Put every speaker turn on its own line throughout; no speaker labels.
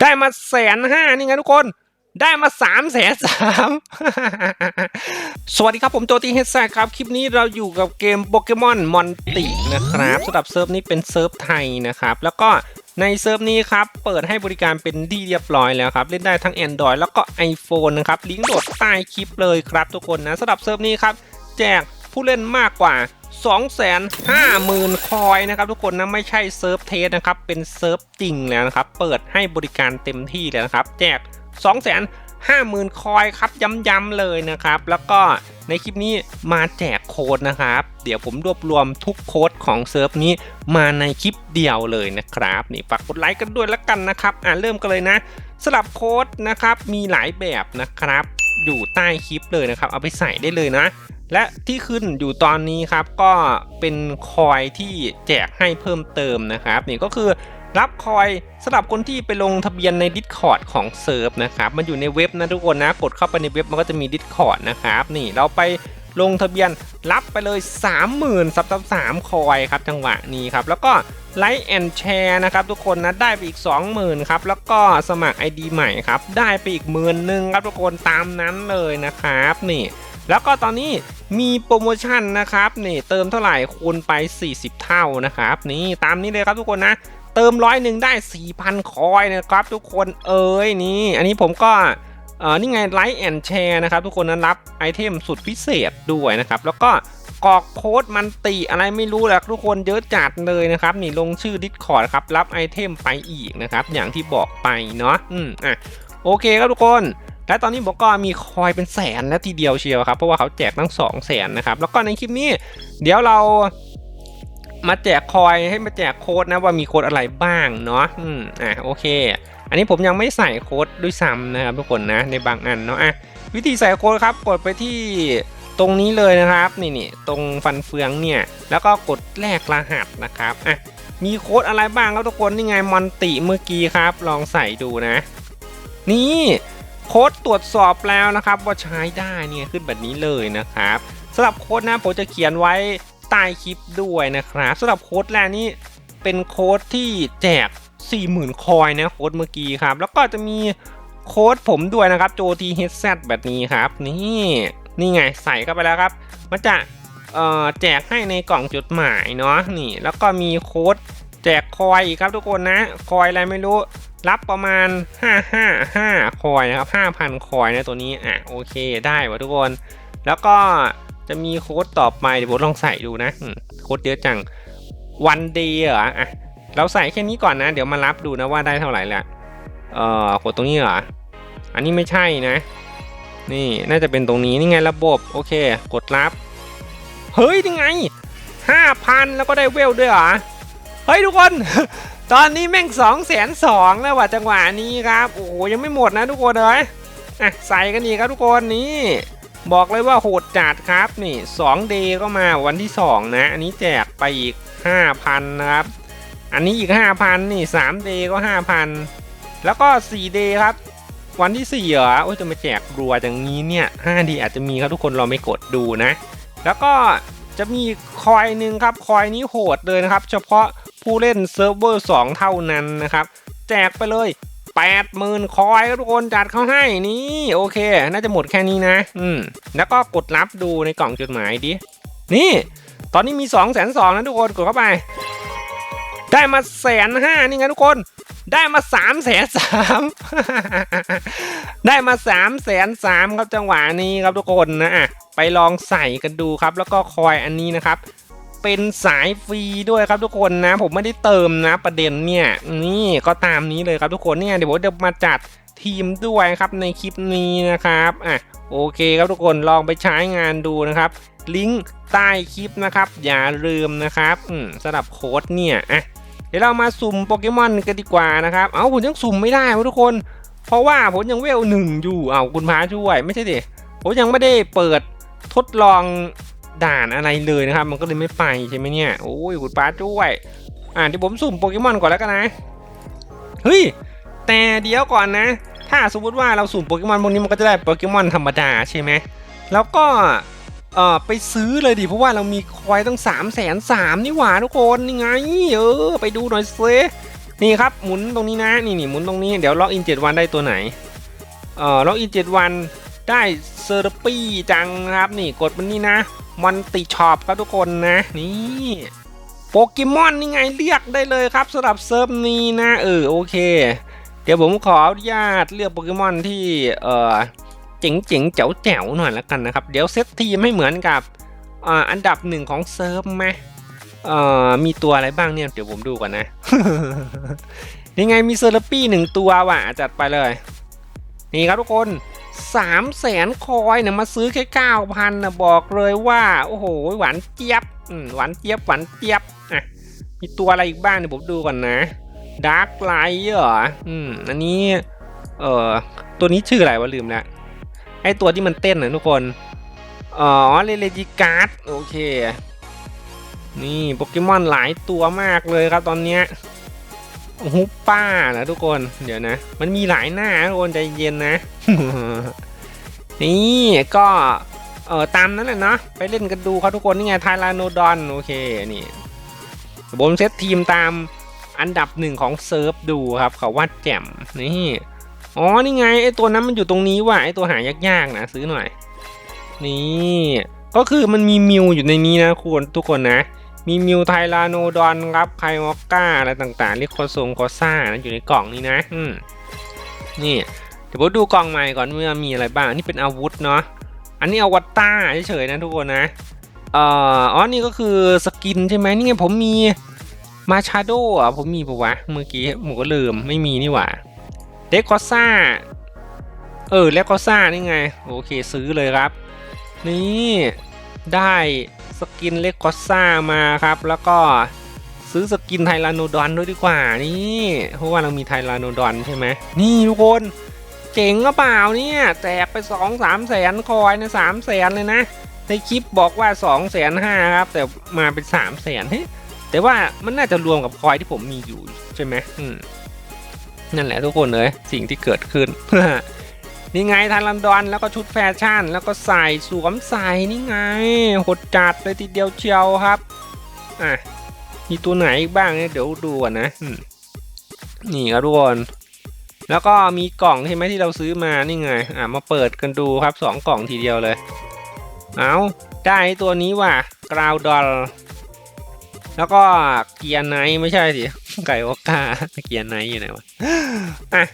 ได้มาแสนห้านี่ไงทุกคนได้มาสามแสนสามสวัสดีครับผมโจตีเฮดแซครับ คลิปนี้เราอยู่กับเกมโปเกมอนมอนตินะครับสำหรับเซิร์ฟนี้เป็นเซิร์ฟไทยนะครับ แล้วก็ในเซิร์ฟนี้ครับ เปิดให้บริการเป็นที่เรียบร้อยแล้วครับ เล่นได้ทั้ง Android แล้วก็ iPhone นะครับ ลิงก์โหลดใต้คลิปเลยครับทุกคนนะสำหรับเซิร์ฟนี้ครับ แจกผู้เล่นมากกว่า 250,000 คอยนะครับทุกคนนะไม่ใช่เซิร์ฟเทสนะครับ เป็นเซิร์ฟจริงแล้วนะครับ เปิดให้บริการเต็มที่แล้วนะครับ แจก 250,000 คอยครับย้ำๆเลยนะครับ แล้วก็ในคลิปนี้มาแจกโค้ดนะครับ เดี๋ยวผมรวบรวมทุกโค้ดของเซิร์ฟนี้มาในคลิปเดียวเลยนะครับนี่ฝากกดไลค์กันด้วยแล้วกันนะครับอ่าเริ่มกันเลยนะสลับโค้ดนะครับมีหลายแบบนะครับ อยู่ใต้คลิปเลยนะครับ เอาไปใส่ได้เลยนะ และที่ขึ้นอยู่ตอนนี้ครับก็เป็นคอยที่แจกให้เพิ่มเติมนะครับนี่ก็คือรับคอยสำหรับคนที่ไปลงทะเบียนใน Discord ของเซิร์ฟนะครับมันอยู่ในเว็บนะทุกคนนะกดเข้าไปในเว็บมันก็จะมี Discord นะครับนี่เราไปลงทะเบียนรับไปเลย 30,000ซับซับสามคอยครับจังหวะนี้ครับแล้วก็ไลค์แอนแชร์นะครับทุกคนนะได้ไปอีก 20,000ครับแล้วก็สมัคร ID ใหม่ครับได้ไปอีกหมื่นหนึ่งครับทุกคนตามนั้นเลยนะครับนี่ แล้วก็ตอนนี้มีโปรโมชั่นนะครับนี่เติมเท่าไหร่คูณไป 40 เท่านะครับ นี่ตามนี้เลยครับทุกคนนะ เติมร้อยหนึ่งได้ 4,000 คอยนะครับ ทุกคนเอ้ยนี่ อันนี้ผมก็เออนี่ไงไลค์แอนแชร์นะครับ ทุกคนนั้นรับไอเทมสุดพิเศษด้วยนะครับ แล้วก็กรอกโค้ดมันติอะไรไม่รู้แหละทุกคนเยอะจัดเลยนะครับ นี่ลงชื่อ Discord ครับ รับไอเทมไปอีกนะครับ อย่างที่บอกไปเนาะอืมอะโอเคครับทุกคน และตอนนี้บอกก็มีคอยเป็นแสนแล้วทีเดียวเชียวครับ เพราะว่าเขาแจกตั้ง2 0 0แสนนะครับ แล้วก็ในคลิปนี้ เดี๋ยวเรามาแจกคอยให้มาแจกโค้ดนะว่ามีโค้ดอะไรบ้างเนาะอืมอะโอเค อันนี้ผมยังไม่ใส่โค้ดด้วยซ้ำนะครับทุกคนนะในบางอันเนาะอะวิธีใส่โค้ดครับกดไปที่ตรงนี้เลยนะครับนี่นี่ตรงฟันเฟืองเนี่ยแล้วก็กดแลกรหัสนะครับอะมีโค้ดอะไรบ้างครับทุกคนนี่ไงมอนติเมื่อกี้ครับ ลองใส่ดูนะ นี่ โค้ดตรวจสอบแล้วนะครับ ว่าใช้ได้เนี่ยขึ้นแบบนี้เลยนะครับสำหรับโค้ดนะผมจะเขียนไว้ใต้คลิปด้วยนะครับสำหรับโค้ดแรกนี่เป็นโค้ดที่แจก 40,000 คอยนะโค้ดเมื่อกี้ครับ แล้วก็จะมีโค้ดผมด้วยนะครับโจทีเฮดแซแบบนี้ครับ นี่นี่ไงใส่เข้าไปแล้วครับ มันจะเอ่อแจกให้ในกล่องจดหมายเนาะนี่ แล้วก็มีโค้ดแจกคอยอีกครับทุกคนนะ คอยอะไรไม่รู้ รับประมาณ 555 คอยนะครับ 5,000 คอยนะตัวนี้ อะโอเคได้วะทุกคน แล้วก็จะมีโค้ดต่อไปเดี๋ยวผมลองใส่ดูนะ โค้ดเยอะจังวันเดย์เหรออะเราใส่แค่นี้ก่อนนะ เดี๋ยวมารับดูนะว่าได้เท่าไหร่ละเอ่อกดตรงนี้เหรอ อันนี้ไม่ใช่นะ นี่น่าจะเป็นตรงนี้นี่ไงระบบโอเค กดรับ เฮ้ยนี่ไง 5,000 แล้วก็ได้เวลด้วยเหรอ เฮ้ยทุกคน ตอนนี้แม่ง2องแสนสองแล้วว่ะจังหวะนี้ครับ โอ้โหยังไม่หมดนะทุกคนเลยอะใส่กันอีกครับทุกคนนี่บอกเลยว่าโหดจัดครับนี่2 day ก็มาวันที่ 2 นะ อันนี้แจกไปอีก 5,000 นะครับ อันนี้อีก 5,000 นี่3 day ก็ 5,000 แล้วก็4 day ครับ วันที่ 4 เหรอโอ้ยจะมาแจกรัวอย่างนี้เนี่ย 5 day อาจจะมีครับทุกคนลองไปกดดูนะ แล้วก็ จะมีคอยหนึ่งครับคอยนี้โหดเลยนะครับ เฉพาะผู้เล่นเซิร์ฟเวอร์2เท่านั้นนะครับ แจกไปเลย80,000คอยทุกคนจัดเข้าให้นี่โอเค น่าจะหมดแค่นี้นะ อืมแล้วก็กดรับดูในกล่องจดหมายดิ นี่ ตอนนี้มี2 2 0 0 0นะทุกคนกดเข้าไป ได้มาแสนห้านี่ไงทุกคน ได้มา3ามแสนสามได้มา3ามแสนสามครับจังหวะนี้ครับทุกคนนะอะไปลองใส่กันดูครับ แล้วก็คอยอันนี้นะครับ เป็นสายฟรีด้วยครับทุกคนนะ ผมไม่ได้เติมนะประเด็นเนี่ยนี่ก็ตามนี้เลยครับทุกคนเนี่ยเดี๋ยวผมจะมาจัดทีมด้วยครับในคลิปนี้นะครับอะโอเคครับทุกคนลองไปใช้งานดูนะครับลิงก์ใต้คลิปนะครับ อย่าลืมนะครับสำหรับโค้ดเนี่ยอะ เดี๋ยวเรามาสุ่มโปเกมอนกันดีกว่านะครับ เอ้าผมยังสุ่มไม่ได้ทุกคน เพราะว่าผมยังเวลหนึ่งอยู่เอ้าคุณพาช่วยไม่ใช่ดิผมยังไม่ได้เปิดทดลองด่านอะไรเลยนะครับ มันก็เลยไม่ไปใช่ไหมเนี่ยโอ้ยคุณป้าช่วย อ่าเดี๋ยวผมสุ่มโปเกมอนก่อนแล้วกันนะเฮ้ยแต่เดี๋ยวก่อนนะ ถ้าสมมติว่าเราสุ่มโปเกมอนพวกนี้มันก็จะได้โปเกมอนธรรมดาใช่ไหมแล้วก็ เอ่อไปซื้อเลยดิเพราะว่าเรามีคอยตั้ง3ามแสนสามนี่หว่าทุกคนนี่ไงเออไปดูหน่อยเซนี่ครับหมุนตรงนี้นะนี่นี่หมุนตรงนี้เดี๋ยวล็อกอิน7วันได้ตัวไหนเอ่อล็อกอิน7วันได้เซอร์ปี้จังนะครับนี่กดมันนี่นะมันติช็อปครับทุกคนนะนี่โปเกมอนนี่ไงเรียกได้เลยครับสำหรับเซิร์ฟนี้นะเออโอเค เดี๋ยวผมขออนุญาตเลือกโปเกมอนที่เอ่อ เจ๋งเจ๋งๆแจ๋วแจ๋วๆหน่อยละกันนะครับ เดี๋ยวเซตทีมให้เหมือนกับอันดับหนึ่งของเซิร์ฟไหมมีตัวอะไรบ้างเนี่ย เดี๋ยวผมดูก่อนนะยังไงมีเซอร์ปี้หนึ่งตัวว่ะจัดไปเลย นี่ครับทุกคนสามแสนคอยเนี่ยมาซื้อแค่เก้าพันนะบอกเลยว่า โอ้โห หวานเจี๊ยบหวานเจี๊ยบหวานเจี๊ยบอะมีตัวอะไรอีกบ้างเดี๋ยวผมดูก่อนนะดาร์กไลท์เหรออืมอันนี้ เอ่อตัวนี้ชื่ออะไรวะลืมแล้ว ไอตัวที่มันเต้นนะทุกคน อ๋อเลเลจิการ์ดโอเค นี่โปเกมอนหลายตัวมากเลยครับตอนเนี้ยฮุปป้านะทุกคนเดี๋ยวนะ มันมีหลายหน้าทุกคนใจเย็นนะ นี่ก็เออตามนั้นแหละเนาะไปเล่นกันดูครับทุกคนนี่ไงไทลาโนดอนโอเคนี่ผมเซตทีมตามอันดับหนึ่งของเซิร์ฟดูครับเขาวาดแจ่มนี่ อ๋อนี่ไงไอตัวนั้นมันอยู่ตรงนี้ว่ะไอตัวหายากๆนะซื้อหน่อย นี่ ก็คือมันมีมิวอยู่ในนี้นะคุณทุกคนนะ มีมิวไทลาโนดอนครับไคมอคก้าอะไรต่างๆเรียกโคซงโคซ่านะอยู่ในกล่องนี้นะ อืมนี่เดี๋ยวผมดูกล่องใหม่ก่อนว่ามีอะไรบ้างนี่เป็นอาวุธเนาะอันนี้อวตารเฉยๆนะทุกคนนะเอ่ออ๋อนี่ก็คือสกินใช่ไหมนี่ไงผมมีมาชาโดอะผมมีปะวะเมื่อกี้ผมก็ลืมไม่มีนี่หว่า เดคอซ่า เออเลคอซ่านี่ไง โอเคซื้อเลยครับ นี่ได้สกินเลคอซ่ามาครับ แล้วก็ซื้อสกินไทลาโนดอนด้วยดีกว่านี่เพราะว่าเรามีไทลาโนดอนใช่ไหมนี่ทุกคนเจ๋งก็เปล่าเนี่ยแจกไปสองสามแสนคอยนะสามแสนเลยนะในคลิปบอกว่าสองแสนห้าครับ แต่มาเป็นสามแสนเฮ้แต่ว่ามันน่าจะรวมกับคอยที่ผมมีอยู่ใช่ไหมอืม นั่นแหละทุกคนเลยสิ่งที่เกิดขึ้นนี่ไงทารันดอนแล้วก็ชุดแฟชั่น แล้วก็ใส่สวมใส่นี่ไงหดจัดเลยทีเดียวเชียวครับอะมีตัวไหนอีกบ้างเนี่ยเดี๋ยวดูก่อนนะนี่ครับทุกคนแล้วก็มีกล่องใช่ไหมที่เราซื้อมานี่ไงอะมาเปิดกันดูครับสองกล่องทีเดียวเลย เอาได้ตัวนี้ว่ะกราวดอล แล้วก็เกียร์ไนไม่ใช่สิไก่โอกาเกียร์ไนอยู่ไหนวะอะ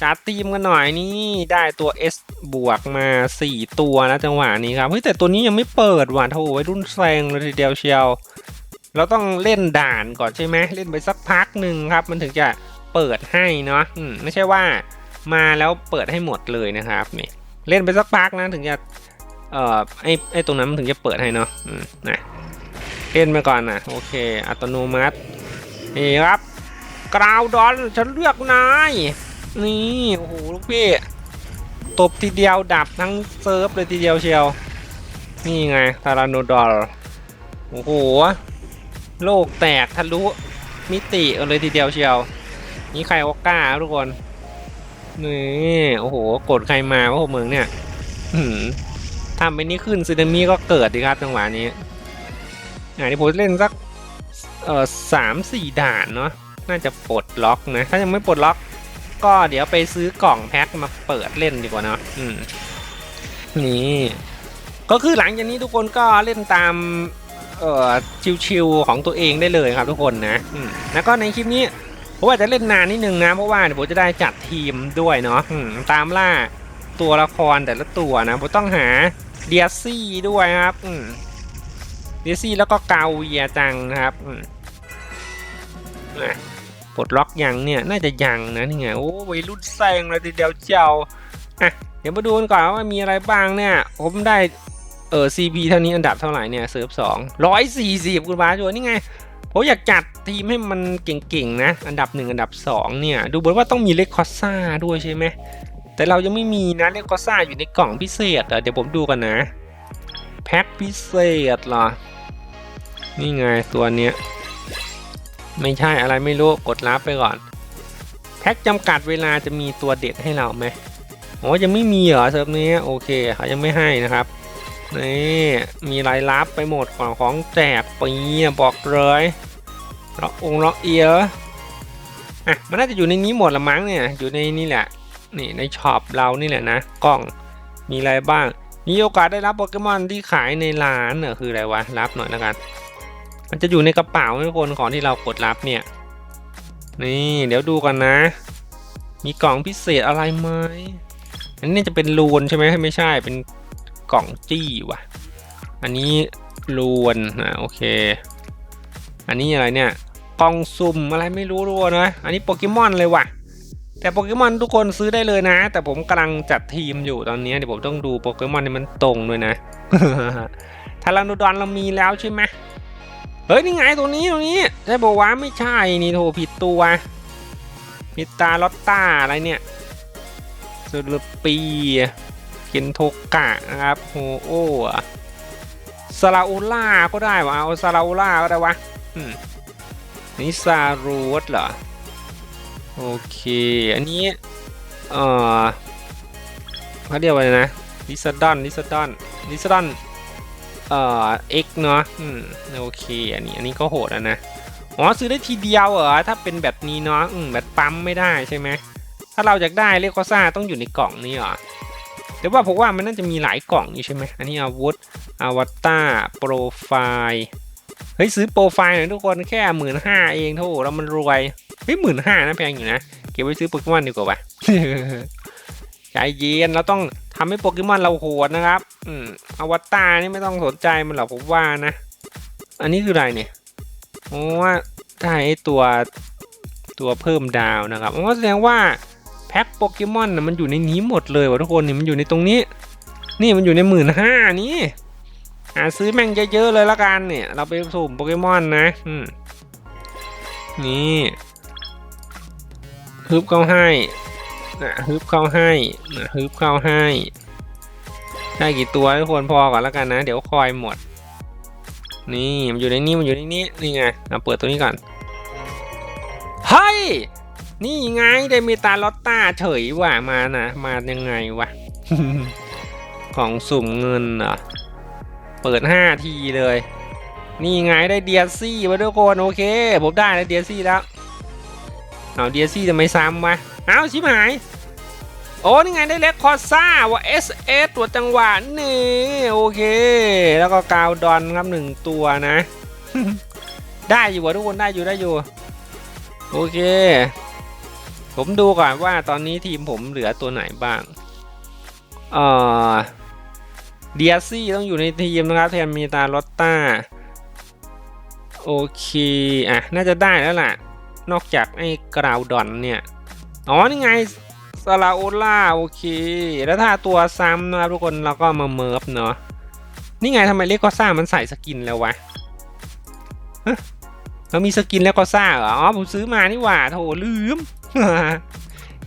จัดทีมกันหน่อยนี่ได้ตัว S บวกมา 4 ตัวนะจังหวะนี้ครับเฮ้ยแต่ตัวนี้ยังไม่เปิดว่ะโถไว้รุ่นแซงเลยทีเดียวเชียว เราต้องเล่นด่านก่อนใช่ไหมเล่นไปสักพักหนึ่งครับ มันถึงจะเปิดให้เนาะไม่ใช่ว่ามาแล้วเปิดให้หมดเลยนะครับนี่เล่นไปสักพักนะถึงจะเอ่อไอไอตรงนั้นมันถึงจะเปิดให้เนาะนะ เล่นไปก่อนนะโอเค อัตโนมัติ นี่ครับกราวดอนฉันเลือกนาย นี่ โอ้โห ลูกพี่ ตบทีเดียวดับทั้งเซิร์ฟเลยทีเดียวเชียว นี่ไงทาราโนดอล โอ้โห โลกแตกทะลุมิติเลยทีเดียวเชียว นี่ใครโอกล้าทุกคน นี่ โอ้โหกดใครมาว่าพวกมึงเนี่ยทำไปนี่ขึ้นซึนามิก็เกิดดีครับจังหวะนี้ อ่านี่ผมเล่นสักเอ่อสามสี่ด่านเนาะน่าจะปลดล็อกนะ ถ้ายังไม่ปลดล็อก ก็เดี๋ยวไปซื้อกล่องแพ็คมาเปิดเล่นดีกว่าเนาะอืมนี่ก็คือหลังจากนี้ทุกคนก็เล่นตามเอ่อชิวๆของตัวเองได้เลยครับทุกคนนะอืมแล้วก็ในคลิปนี้ผมอาจจะเล่นนานนิดนึงนะเพราะว่าเดี๋ยวผมจะได้จัดทีมด้วยเนาะอืมตามล่าตัวละครแต่ละตัวนะผมต้องหาเดียซี่ด้วยครับอืม เดซี่แล้วก็เกาเยียจังนะครับปลดล็อกยังเนี่ยน่าจะยังนะนี่ไงโอ้วัยรุ่นแซงเลยทีเดียวเจ้าอะเดี๋ยวมาดูกันก่อนว่ามีอะไรบ้างเนี่ย ผมได้เออ CP เท่านี้อันดับเท่าไหร่เนี่ยเซิร์ฟสองร้อยสี่สิบคุณบาจวนนี่ไงผมอยากจัดทีมให้มันเก่งๆนะ อันดับ1อันดับ2เนี่ยดูเหมือนว่าต้องมีเลคคอสซ่าด้วยใช่ไหมแต่เรายังไม่มีนะเลคคอสซ่าอยู่ในกล่องพิเศษเดี๋ยวผมดูกันนะ แพ็คพิเศษเหรอ นี่ไงตัวเนี้ย ไม่ใช่อะไรไม่รู้ กดรับไปก่อน แพ็คจำกัดเวลาจะมีตัวเด็ดให้เราไหมอ๋อยังไม่มีเหรอเซิร์ฟนี้โอเคเขายังไม่ให้นะครับนี่มีรายรับไปหมดของของแจกปีบอกเลยล็อกองล็อกเอียอะมันน่าจะอยู่ในนี้หมดละมั้งเนี่ยอยู่ในนี่แหละ นี่ในช็อปเรานี่แหละนะกล่องมีอะไรบ้างมีโอกาสได้รับโปเกมอนที่ขายในร้านเน่ะคืออะไรวะรับหน่อยแล้วกัน มันจะอยู่ในกระเป๋าทุกคนของที่เรากดรับเนี่ย นี่เดี๋ยวดูกันนะ มีกล่องพิเศษอะไรไหมอันนี้จะเป็นลูนใช่ไหมไม่ใช่เป็นกล่องจี้ว่ะ อันนี้ลูนนะโอเค อันนี้อะไรเนี่ยกล่องสุ่มอะไรไม่รู้รู้นะ อันนี้โปเกมอนเลยว่ะ แต่โปเกมอนทุกคนซื้อได้เลยนะ แต่ผมกำลังจัดทีมอยู่ตอนนี้เดี๋ยวผมต้องดูโปเกมอนให้มันตรงด้วยนะทารันโดดอนเรามีแล้วใช่ไหม เฮ้ย นี่ไงตัวนี้ตัวนี้ได้บอกว่าไม่ใช่นี่โทรผิดตัวมิตาลอตตาอะไรเนี่ยสุลปีเคนโทกะนะครับโฮโอซาลาโอล่าก็ได้วะเอาซาลาโอล่าก็ได้วะนี่ซารูดเหรอ โอเค อันนี้ เอ่อเขาเรียกว่าอะไรนะลิซาดอนลิซาดอนลิซาดอน เอ่อ X เนาะอืมโอเค อันนี้อันนี้ก็โหดอะนะ อ๋อซื้อได้ทีเดียวเหรอ ถ้าเป็นแบบนี้เนาะอืมแบบปั๊มไม่ได้ใช่ไหม ถ้าเราอยากได้เรียกว่าซ่าต้องอยู่ในกล่องนี้เหรอเดี๋ยวว่าผมว่ามันน่าจะมีหลายกล่องอยู่ใช่ไหม อันนี้อาวุธอวตารโปรไฟล์เฮ้ยซื้อโปรไฟล์หน่อยทุกคนแค่หมื่นห้าเองโธ่แล้วมันรวยเฮ้ยหมื่นห้านะแพงอยู่นะ เก็บไว้ซื้อโปเกมอนดีกว่าว่ะใจเย็นเราต้อง ทำให้โปเกมอนเราโหดนะครับ อืมอวตารนี่ไม่ต้องสนใจมันหรอกผมว่านะ อันนี้คืออะไรเนี่ยโอ้ว่าได้ไอ้ตัวตัวเพิ่มดาวนะครับอ๋อแสดงว่าแพ็คโปเกมอนนะมันอยู่ในนี้หมดเลยวะทุกคนนี่มันอยู่ในตรงนี้ นี่มันอยู่ในหมื่นห้านี่หาซื้อแม่งเยอะๆเลยละกันเนี่ย เราไปสุ่มโปเกมอนนะ อืมนี่ฮึบเขาให้ นะฮึบเข้าให้นะฮึบเข้าให้ ได้กี่ตัวทุกคนพอก่อนแล้วกันนะ เดี๋ยวคอยหมด นี่มันอยู่ในนี้มันอยู่ในนี้นี่ไงเอาเปิดตัวนี้ก่อนเฮ้ยนี่ไงได้เมตาลอตตาเฉยว่ะมานะมายังไงวะของสุ่มเงินเหรอเปิดห้าทีเลย นี่ไงได้เดียซี่มาทุกคนโอเค ผมได้แล้วเดียซี่แล้วเอาเดียซี่จะไม่ซ้ำวะ เอาชิบหาย โอ้นี่ไงได้เล็กคอซ่าว่า SS ตัวจังหวะนี่โอเค แล้วก็กาวดอนครับหนึ่งตัวนะ ได้อยู่วะทุกคนได้อยู่ได้อยู่ โอเค ผมดูก่อนว่าตอนนี้ทีมผมเหลือตัวไหนบ้างเอ่อเดียซี่ต้องอยู่ในทีมนะครับแทนมีตาลอตตาโอเค อะ น่าจะได้แล้วล่ะ นอกจากไอ้กราวดอนเนี่ย อ๋อ นี่ไงซาลาโอล่าโอเค แล้วถ้าตัวซ้ำนะครับทุกคนเราก็มาเมิร์ฟเนาะนี่ไงทำไมเลโกซ่ามันใส่สกินแล้ววะเรามีสกินแล้วก็ซ่าเหรออ๋อผมซื้อมานี่หว่าโถลืม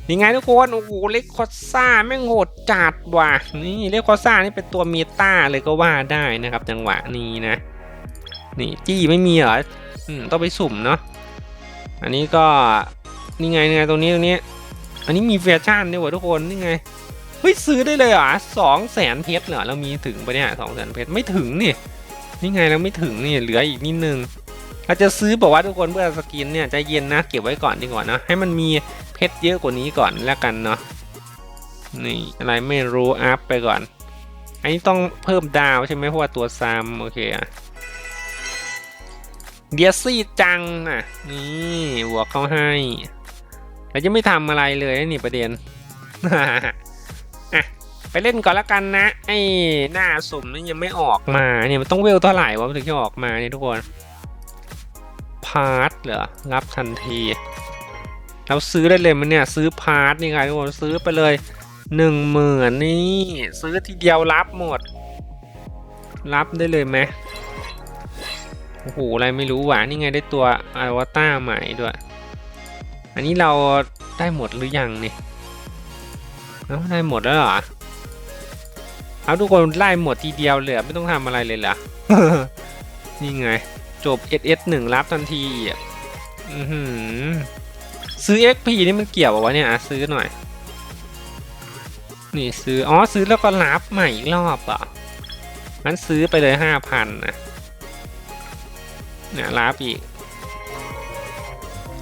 นี่ไงทุกคนโอ้โหเลโกซ่าแม่งโหดจัดว่ะนี่เลโกซ่านี่เป็นตัวเมตาเลยก็ว่าได้นะครับ จังหวะนี้นะ นี่จี้ไม่มีเหรออต้องไปสุ่มเนาะอันนี้ก็ นี่ไงนี่ไงตรงนี้ตรงนี้ อันนี้มีแฟชั่นด้วยวะทุกคนนี่ไงเฮ้ยซื้อได้เลยเหรอสองแสนเพชรเหรอเรามีถึงปะเนี่ยสองแสนเพชรไม่ถึงนี่นี่ไงเราไม่ถึงนี่เหลืออีกนิดนึงเราจะซื้อบอกว่าทุกคนเพื่อสกินเนี่ยใจเย็นนะเก็บไว้ก่อนดีกว่านะให้มันมีเพชรเยอะกว่านี้ก่อนแล้วกันเนาะนี่อะไรไม่รู้อัพไปก่อน อันนี้ต้องเพิ่มดาวใช่ไหมเพราะว่าตัวซ้ำโอเคอะเดียซี่จังอะนี่หัวกเขาให้ แล้วจะไม่ทำอะไรเลยนี่ประเด็นอะไปเล่นก่อนละกันนะ ไอ้หน้าสุ่มนี่ยังไม่ออกมาเนี่ยมันต้องเวลเท่าไหร่วะถึงจะออกมาเนี่ยทุกคนพาร์ทเหรอรับทันทีเราซื้อได้เลยมันเนี่ยซื้อพาร์ทนี่ไงทุกคนซื้อไปเลยหนึ่งหมื่นนี่ ซื้อทีเดียวรับหมด รับได้เลยไหมโอ้โหอะไรไม่รู้หว่านี่ไงได้ตัวอวตารใหม่ด้วย อันนี้เราได้หมดหรือยังนี่เอ้าได้หมดแล้วเหรอเอาทุกคนไล่หมดทีเดียวเลยไม่ต้องทำอะไรเลยเหรอนี่ไง จบ SS 1รับทันทีอะอือหือซื้อ XP นี่มันเกี่ยววะเนี่ยอะซื้อหน่อย นี่ซื้อ อ๋อ ซื้อแล้วก็รับใหม่อีกรอบอะงั้นซื้อไปเลยห้าพันนะเนี่ยรับอีก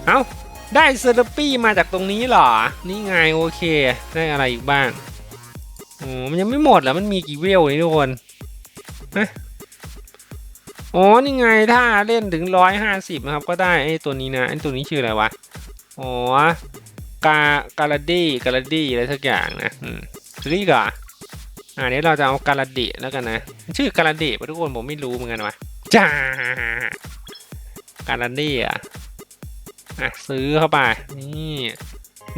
เอ้า ได้เซอร์ปี้มาจากตรงนี้เหรอ นี่ไงโอเค ได้อะไรอีกบ้างโอ้มันยังไม่หมดเหรอมันมีกี่เวลนี่ทุกคนฮะอ๋อนี่ไงถ้าเล่นถึงร้อยห้าสิบนะครับ ก็ได้ไอ้ตัวนี้นะไอ้ตัวนี้ชื่ออะไรวะ อ๋อกาการาดีการาดีอะไรสักอย่างนะอืมรีกเหรออ่าเดี๋ยวเราจะเอาการาดะแล้วกันนะ ชื่อการาดะปะทุกคนผมไม่รู้เหมือนกันวะจ้าการาดะอะ อะซื้อเข้าไป นี่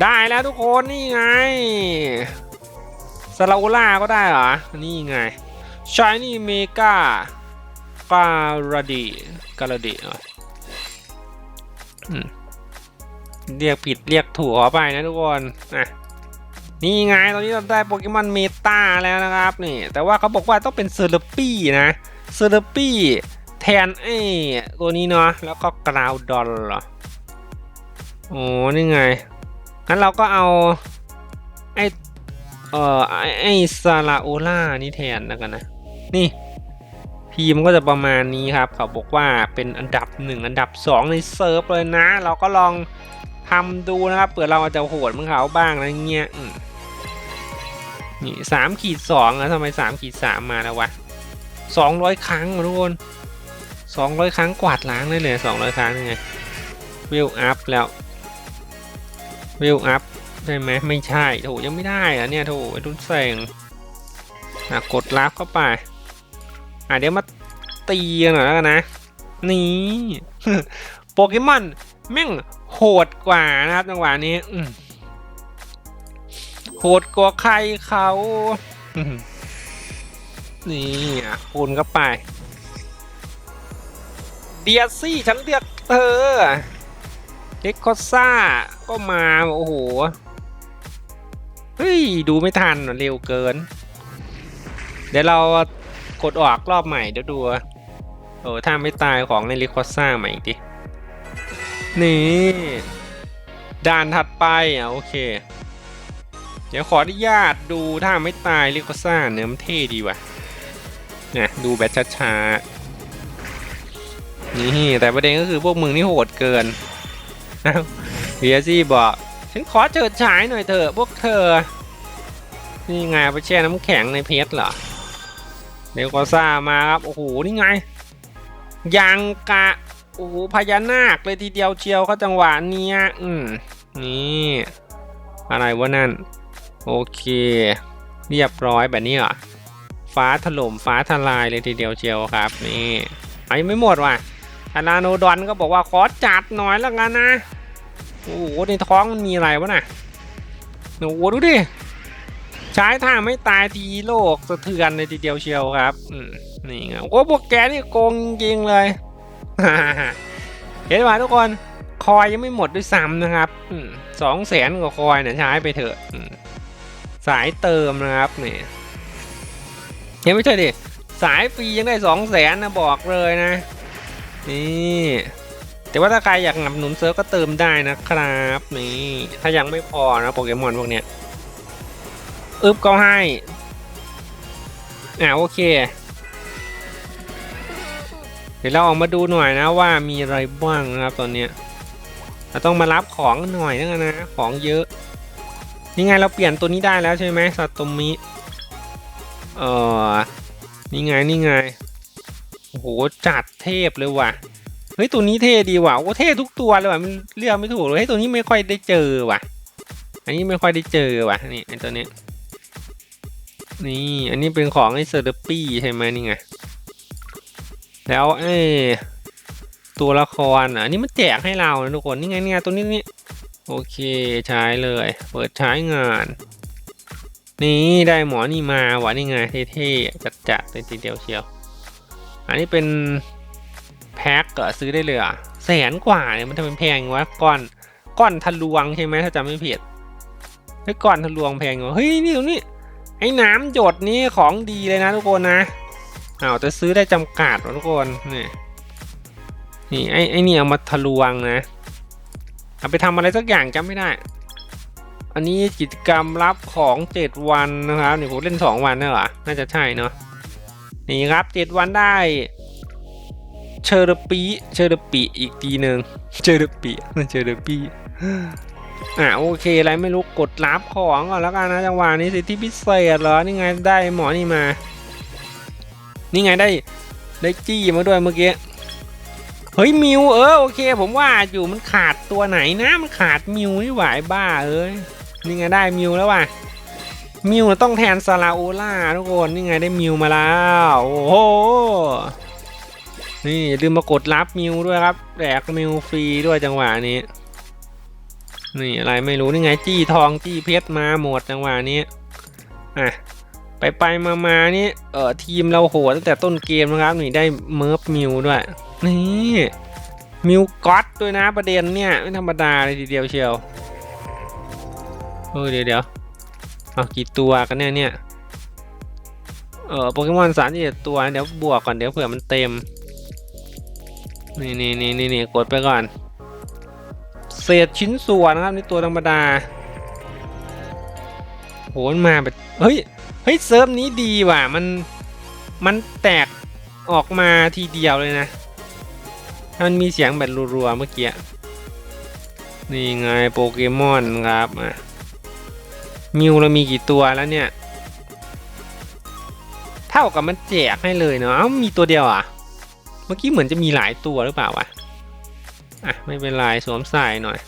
ได้แล้วทุกคนนี่ไงซาลาโอล่าก็ได้เหรอ นี่ไงชายนี่เมกาการาดีการาดีเรียกผิดเรียกถูกขอไปนะทุกคนอะนี่ไงตอนนี้เราได้โปเกมอนเมตาแล้วนะครับนี่ แต่ว่าเขาบอกว่าต้องเป็นเซอร์ปี้นะเซอร์ปี้แทนไอ้ตัวนี้เนาะแล้วก็กราวดอลเหรอ โอ้นี่ไง งั้นเราก็เอาไอเอ่อไอซาลาโอล่านี่แทนแล้วกันนะ นี่ทีมก็จะประมาณนี้ครับ เขาบอกว่าเป็นอันดับหนึ่งอันดับสองในเซิร์ฟเลยนะ เราก็ลองทำดูนะครับเผื่อเราอาจจะโหดมือนเขาบ้างอะไรเงี้ยนี่สามขีดสองอะทำไมสามขีดสามมาแล้ววะสองร้อยครั้งทุกคนสองร้อยครั้งกวาดล้างได้เลยสองร้อยครั้งยังไงเวลอัพแล้ว เวลอัพได้ไหมไม่ใช่โถยังไม่ได้อะเนี่ยโถไอ้รุ่นแสงอะกดรับเข้าไปอะเดี๋ยวมาตีกันหน่อยแล้วกันนะ นี่โปเกมอนแม่งโหดกว่านะครับจังหวะนี้อืโหดกว่าใครเขานี่อะคูณเข้าไปเดียซี่ฉันเลือกเธอเล็กคอซ่า ก็มาโอ้โห เฮ้ย ดูไม่ทันเร็วเกิน เดี๋ยวเรากดออกรอบใหม่เดี๋ยวดู เออถ้าไม่ตายของในล็กคอซ่าใหม่อีกดิ นี่ ด่านถัดไปอะโอเค เดี๋ยวขออนุญาตดูถ้าไม่ตายล็กคอซ่าเนื้อมันเท่ดีว่ะนี่ยดูแบบช้าๆ นี่แต่ประเด็นก็คือพวกมึงนี่โหดเกิน เบียซี่บอกฉันขอเจิดฉายหน่อยเถอะพวกเธอ นี่ไงไปแช่น้ำแข็งในเพชรเหรอเดี๋ยวก็ซ่ามาครับ โอ้โห นี่ไง ยังกะ โอ้โห พญานาคเลยทีเดียวเชียวเขาจังหวะเนี้ยอืม นี่ อะไรวะนั่น โอเค เรียบร้อยแบบนี้เหรอ ฟ้าถล่มฟ้าทลายเลยทีเดียวเชียวครับ นี่ไอ้ไม่หมดว่ะอานาโนดอนก็บอกว่าขอจัดหน่อยแล้วกันนะ โอ้โหในท้องมันมีอะไรวะน่ะโอ้โหดูดิ ใช้ท่าไม่ตายทีโลกสะเทือนเลยทีเดียวเชียวครับนี่ไงโอ้พวกแกนี่โกงจริงเลย เห็นไหมทุกคนคอยยังไม่หมดด้วยซ้ำนะครับสองแสนกว่าคอยเนี่ยใช้ไปเถอะสายเติมนะครับนี่เห็นไม่ใช่ดิสายฟรียังได้สองแสนนะบอกเลยนะ นี่ แต่ว่าถ้าใครอยากหนับหนุนเซิร์ฟก็เติมได้นะครับนี่ถ้ายังไม่พอนะโปเกมอนพวกเนี้ยอึบก็ให้อ่าโอเค เดี๋ยวเราออกมาดูหน่อยนะว่ามีอะไรบ้างนะครับตอนเนี้ยเราต้องมารับของหน่อยนะนะของเยอะนี่ไงเราเปลี่ยนตัวนี้ได้แล้วใช่ไหมซาโตมิเออนี่ไงนี่ไงโอ้โหจัดเทพเลยว่ะ ฮ้ยตัวนี้เท่ดีว่ะโอ้เท่ทุกตัวเลยว่ะมันเลือกไม่ถูกเลยเฮ้ยตัวนี้ไม่ค่อยได้เจอว่ะ อันนี้ไม่ค่อยได้เจอว่ะนี่ไอตัวนี้นี่อันนี้เป็นของไอ้เซอร์ดปี้ใช่ไหมนี่ไงแล้วไอ้ตัวละครอะอันนี้มันแจกให้เรานะทุกคนนี่ไงเนี่ยตัวนี้นี่โอเคใช้เลย เปิดใช้งาน นี่ได้หมอนี่มาว่ะนี่ไงเท่ๆจัดๆเลยทีเดียวเชียว อันนี้เป็น แพ็คก็ซื้อได้เลยอะแสนกว่าเนี่ยมันทำเป็นแพงวะก้อนก้อนทะลวงใช่ไหมถ้าจำไม่ผิดไอ้ก้อนทะลวงแพงวะเฮ้ยนี่ตรงนี้ไอ้น้ำหยดนี่ของดีเลยนะทุกคนนะเอาจะซื้อได้จำกัดทุกคนนี่นี่ไอ้ไอ้นี่เอามาทะลวงนะเอาไปทำอะไรสักอย่างจำไม่ได้ อันนี้กิจกรรมรับของเจ็ดวันนะครับนี่ผมเล่นสองวันนะเหรอน่าจะใช่เนาะนี่ครับเจ็ดวันได้ เชอร์ปีเชอร์ปีอีกทีหนึ่งเชอร์ปีเชอร์ปีอะโอเคอะไรไม่รู้กดรับของก่อนแล้วกันนะจังหวะนี้สิทธิพิเศษเหรอนี่ไงได้หมอนี่มา นี่ไงได้ได้จี้มาด้วยเมื่อกี้เฮ้ยมิวเออโอเค ผมว่าอยู่มันขาดตัวไหนนะมันขาดมิวนี่หวายบ้าเอ้ยนี่ไงได้มิวแล้วว่ะมิวต้องแทนซาลาโอล่าทุกคนนี่ไงได้มิวมาแล้วโอ้โห นี่อย่าลืมมากดรับมิวด้วยครับแจกมิวฟรีด้วยจังหวะนี้ นี่อะไรไม่รู้นี่ไงจี้ทองจี้เพชรมาหมดจังหวะนี้อะไปไปมามานี่เออทีมเราโหดตั้งแต่ต้นเกมนะครับนี่ได้เมิร์ฟมิวด้วยนี่มิวก็อตด้วยนะประเด็นเนี่ยไม่ธรรมดาเลยทีเดียวเชียวเออเดี๋ยวเดี๋ยวเอากี่ตัวกันเนี่ยเนี่ยเออโปเกมอนสามสิบตัวเดี๋ยวบวกก่อนเดี๋ยวเผื่อมันเต็ม นี่นี่นี่นี่นี่กดไปก่อน เศษชิ้นส่วนนะครับนี่ตัวธรรมดาโหมันมาแบบเฮ้ยเฮ้ยเซิร์ฟนี้ดีว่ะมันมันแตกออกมาทีเดียวเลยนะ มันมีเสียงแบบรัวๆเมื่อกี้นี่ไงโปเกมอนครับอะมิวเรามีกี่ตัวแล้วเนี่ย เท่ากับมันแจกให้เลยเนาะมีตัวเดียวอะ มื่อกี้เหมือนจะมีหลายตัวหรือเปล่าวะอะไม่เป็นไรสวมใส่หน่อย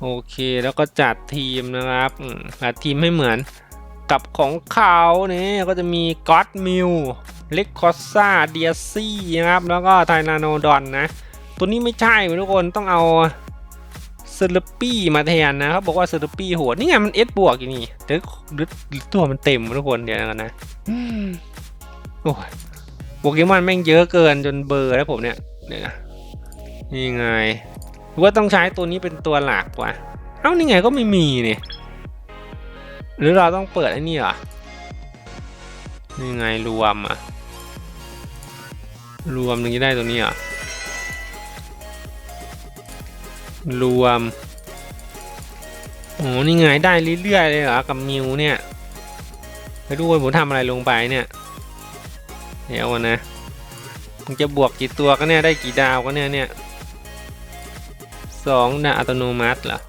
โอเคแล้วก็จัดทีมนะครับจัดทีมให้เหมือนกับของเขาเนี่ยก็จะมีก็อตมิวเล็กคอสซาเดียซี่นะครับ แล้วก็ไทนาโนดอนนะ ตัวนี้ไม่ใช่ทุกคนต้องเอาเซเลปี้มาแทนนะเขาบอกว่าเซเลปี้โหดนี่ไงมันเอสบวกอย่างนี้เดี๋ยวหรือหรือตัวมันเต็มทุกคนเดี๋ยวกันนะโอ้ย โปเกมอนแม่งเยอะเกินจนเบอร์แล้วผมเนี่ยเดี๋ยนะนี่ไงหรือว่าต้องใช้ตัวนี้เป็นตัวหลักวะเอ้านี่ไงก็ไม่มีเนี่ยหรือเราต้องเปิดไอ้นี่เหรอนี่ไงรวมอะรวมถึงจะได้ตัวนี้เหรอรวมโอ้นี่ไงได้เรื่อยๆเลยเหรอกับมิวเนี่ยไปดูว่าผมทำอะไรลงไปเนี่ย เดี๋ยวนะมันจะบวกกี่ตัวก็เนี่ยได้กี่ดาวก็เนี่ยเนี่ยสองดาวอัตโนมัติเหรอ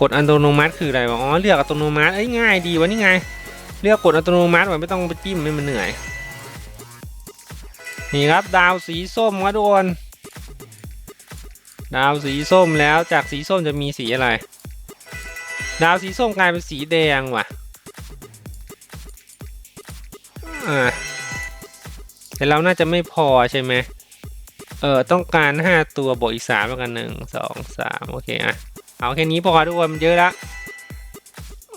กดอัตโนมัติคืออะไรวะ อ๋อ เลือกอัตโนมัติ เอ้ย ง่ายดีวะนี่ไง เลือกกดอัตโนมัติไว้ไม่ต้องไปจิ้มให้มันเหนื่อย นี่ครับดาวสีส้มครับทุกคน ดาวสีส้มแล้วจากสีส้มจะมีสีอะไร ดาวสีส้มกลายเป็นสีแดงว่ะ แต่เราน่าจะไม่พอใช่ไหมเออต้องการห้าตัวบวกอีกสามแล้วกันหนึ่งสองสามโอเคอะเอาแค่นี้พอทุกคนมันเยอะละ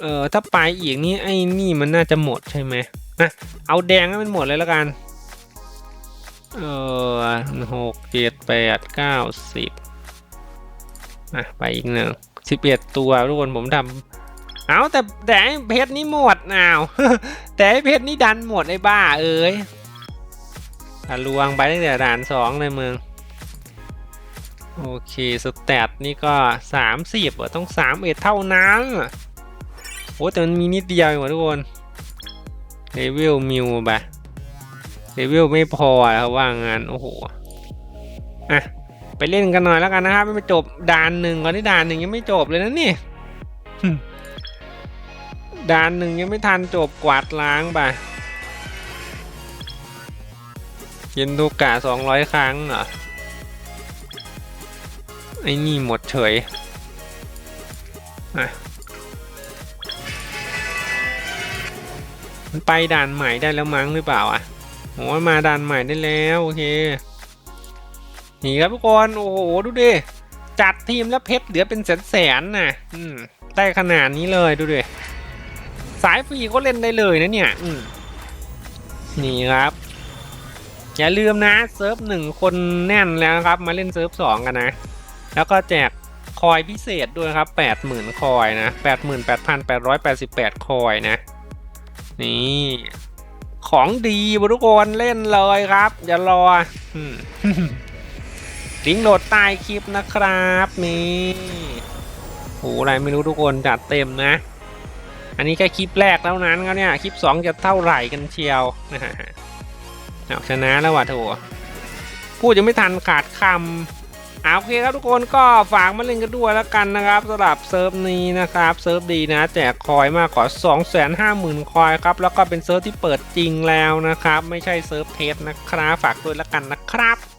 เออถ้าไปอีกนี่ไอ้นี่มันน่าจะหมดใช่ไหมนะเอาแดงให้มันหมดเลยแล้วกันเออหกเจ็ดแปดเก้าสิบอะไปอีกหนึ่งสิบเอ็ดตัวทุกคนผมทำ เอาแต่แต่ไอ้เพชรนี่หมดอ้าวแต่ไอ้เพชรนี่ดันหมดไอ้บ้าเอ้ยทะลวงไปตั้งแต่ด่านสองเลยมึงโอเคสแตทนี่ก็สามสิบต้องสามเอ็ดเท่านั้นโอ้แต่มันมีนิดเดียวเองว่ทุกคนเลเวลมิวไปเลเวลไม่พอเขาว่างานโอ้โหอะไปเล่นกันหน่อยแล้วกันนะครับไม่จบด่านหนึ่งก่อนที่ด่านหนึ่งยังไม่จบเลยนะนี่ ด่านหนึ่งยังไม่ทันจบกวาดล้างไปย็นดูกะสองร้อยครั้งเหรอ ไอ้นี่หมดเฉยอะมันไปด่านใหม่ได้แล้วมั้งหรือเปล่าอะโอ้มาด่านใหม่ได้แล้วโอเค นี่ครับทุกคน โอ้โห ดูดิ จัดทีมแล้วเพชรเหลือเป็นแสนๆน่ะ อืม ได้ขนาดนี้เลยดูดิ สายฟรีก็เล่นได้เลยนะเนี่ยนี่ครับ อย่าลืมนะเซิร์ฟหนึ่งคนแน่นแล้วนะครับ มาเล่นเซิร์ฟสองกันนะ แล้วก็แจกคอยพิเศษด้วยครับแปดหมื่นคอยนะแปดหมื่นแปดพันแปดร้อยแปดสิบแปดคอยนะ นี่ ของดีทุกคนเล่นเลยครับ อย่ารอลิงก์โหลดใต้คลิปนะครับ นี่โหอะไรไม่รู้ทุกคนจัดเต็มนะ อันนี้แค่คลิปแรกเท่านั้นครับเนี่ย คลิปสองจะเท่าไหร่กันเชียวนะฮะเอาชนะแล้วว่ะโถพูดยังไม่ทันขาดคำเอาโอเคครับทุกคนก็ฝากมาเล่นกันด้วยแล้วกันนะครับสำหรับเซิร์ฟนี้นะครับเซิร์ฟดีนะ แจกคอยมากกว่า 250,000 คอยครับ แล้วก็เป็นเซิร์ฟที่เปิดจริงแล้วนะครับ ไม่ใช่เซิร์ฟเทสนะครับฝากด้วยแล้วกันนะครับ